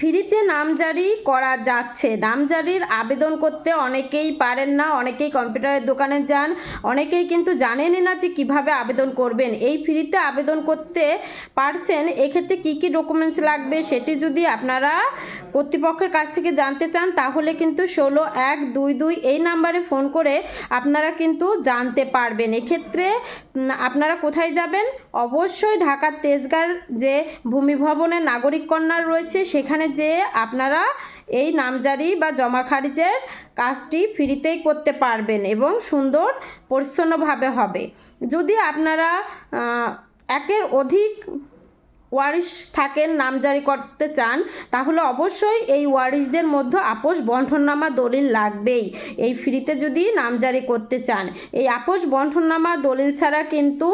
ফ্রিতে নামজারি করা যাচ্ছে। নামজারির আবেদন করতে অনেকেই পারেন না, অনেকেই কম্পিউটারের দোকানে যান, অনেকেই কিন্তু জানেনই না যে কীভাবে আবেদন করবেন। এই ফ্রিতে আবেদন করতে পারছেন, এক্ষেত্রে কী কী ডকুমেন্টস লাগবে সেটি যদি আপনারা কর্তৃপক্ষের কাছ থেকে জানতে চান, তাহলে কিন্তু ষোলো এক দুই দুই এই নাম্বারে ফোন করে আপনারা কিন্তু জানতে পারবেন। এক্ষেত্রে আপনারা কোথায় যাবেন? অবশ্যই ঢাকার তেজগাঁর যে ভূমি ভবনের নাগরিক কন্যা রয়েছে, সেখানে যে আপনারা এই নামজারি বা জমা খারিজের কাজটি ফ্রিতেই করতে পারবেন এবং সুন্দর পরিচ্ছন্নভাবে হবে। যদি আপনারা একের অধিক ওয়ারিশ থাকেন নামজারি করতে চান, তাহলে অবশ্যই এই ওয়ারিশদের মধ্যে আপোষ বন্ঠননামা দলিল লাগবেই। এই ফ্রিতে যদি নামজারি করতে চান, এই আপোষ বন্ঠননামা দলিল ছাড়া কিন্তু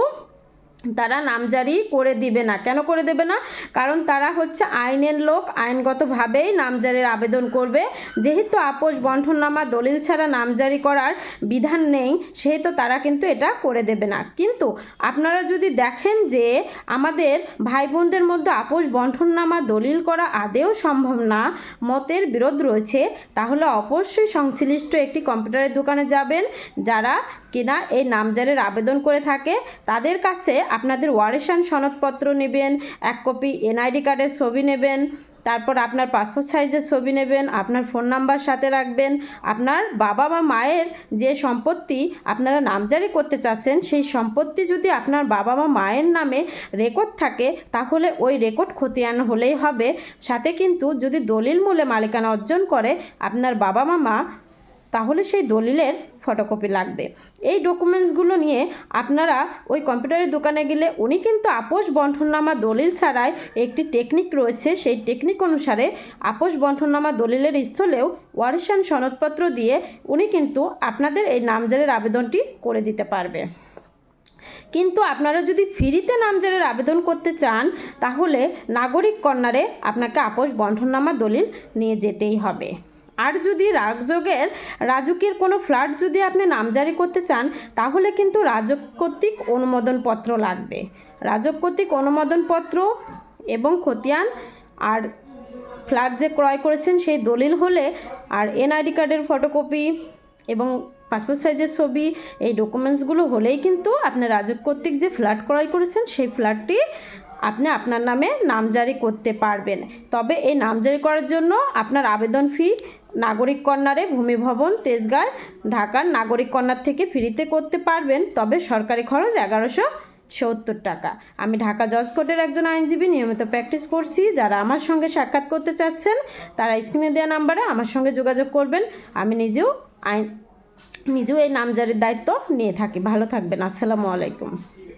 তারা নামজারি করে দিবে না। কেন করে দেবে না? কারণ তারা হচ্ছে আইনের লোক, আইনগতভাবেই নামজারির আবেদন করবে। যেহেতু আপোষ বন্ঠননামা দলিল ছাড়া নামজারি করার বিধান নেই, সেহেতু তারা কিন্তু এটা করে দেবে না। কিন্তু আপনারা যদি দেখেন যে আমাদের ভাই বোনদের মধ্যে আপোষ বন্ঠননামা দলিল করা আদেও সম্ভব না, মতের বিরোধ রয়েছে, তাহলে অবশ্যই সংশ্লিষ্ট একটি কম্পিউটারের দোকানে যাবেন। যারা কিনা এই নামজারির আবেদন করে থাকে, তাদের কাছে আপনাদের ওয়ারেশান সনদপত্র নেবেন, এক কপি এনআইডি কার্ডের ছবি নেবেন, তারপর আপনার পাসপোর্ট সাইজের ছবি নেবেন, আপনার ফোন নাম্বার সাথে রাখবেন, আপনার বাবা বা মায়ের যে সম্পত্তি আপনারা নামজারি করতে চাচ্ছেন, সেই সম্পত্তি যদি আপনার বাবা বা মায়ের নামে রেকর্ড থাকে, তাহলে ওই রেকর্ড খতিয়ান হলেই হবে। সাথে কিন্তু যদি দলিল মূলে মালিকানা অর্জন করে, আপনার বাবা মা মা তাহলে সেই দলিলের ফটোকপি লাগবে। এই ডকুমেন্টসগুলো নিয়ে আপনারা ওই কম্পিউটারের দোকানে গেলে উনি কিন্তু আপোষ বন্ঠননামা দলিল ছাড়াই একটি টেকনিক রয়েছে। সেই টেকনিক অনুসারে আপোষ বন্ঠননামা দলিলের স্থলেও ওয়ারিশান সনদপত্র দিয়ে উনি কিন্তু আপনাদের এই নামজারের আবেদনটি করে দিতে পারবে। কিন্তু আপনারা যদি ফ্রিতে নামজারির আবেদন করতে চান, তাহলে নাগরিক কন্যারে আপনাকে আপোষ বন্ঠননামা দলিল নিয়ে যেতেই হবে। আর যদি রাজযোগের রাজুকের কোনো ফ্ল্যাট যদি আপনি নামজারি করতে চান, তাহলে কিন্তু রাজক কর্তৃক অনুমোদনপত্র লাগবে। রাজক কর্তৃক অনুমোদনপত্র এবং খতিয়ান আর ফ্ল্যাট যে ক্রয় করেছেন সেই দলিল হলে আর এনআইডি কার্ডের ফটোকপি এবং পাসপোর্ট সাইজের ছবি, এই ডকুমেন্টসগুলো হলেই কিন্তু আপনি রাজক কর্তৃক যে ফ্ল্যাট ক্রয় করেছেন সেই ফ্ল্যাটটি আপনি আপনার নামে নামজারি করতে পারবেন। তবে এই নামজারি করার জন্য আপনার আবেদন ফি নাগরিক কন্যারে ভূমি ভবন তেজগাঁয় ঢাকার নাগরিক কন্যার থেকে ফ্রিতে করতে পারবেন। তবে সরকারি খরচ এগারোশো সত্তর টাকা। আমি ঢাকা জজ কোর্টের একজন আইনজীবী, নিয়মিত প্র্যাকটিস করছি। যারা আমার সঙ্গে সাক্ষাৎ করতে চাচ্ছেন, তারা স্ক্রিনে দেওয়া নাম্বারে আমার সঙ্গে যোগাযোগ করবেন। আমি নিজেও আইন, নিজেও এই নামজারির দায়িত্ব নিয়ে থাকি। ভালো থাকবেন। আসসালামু আলাইকুম।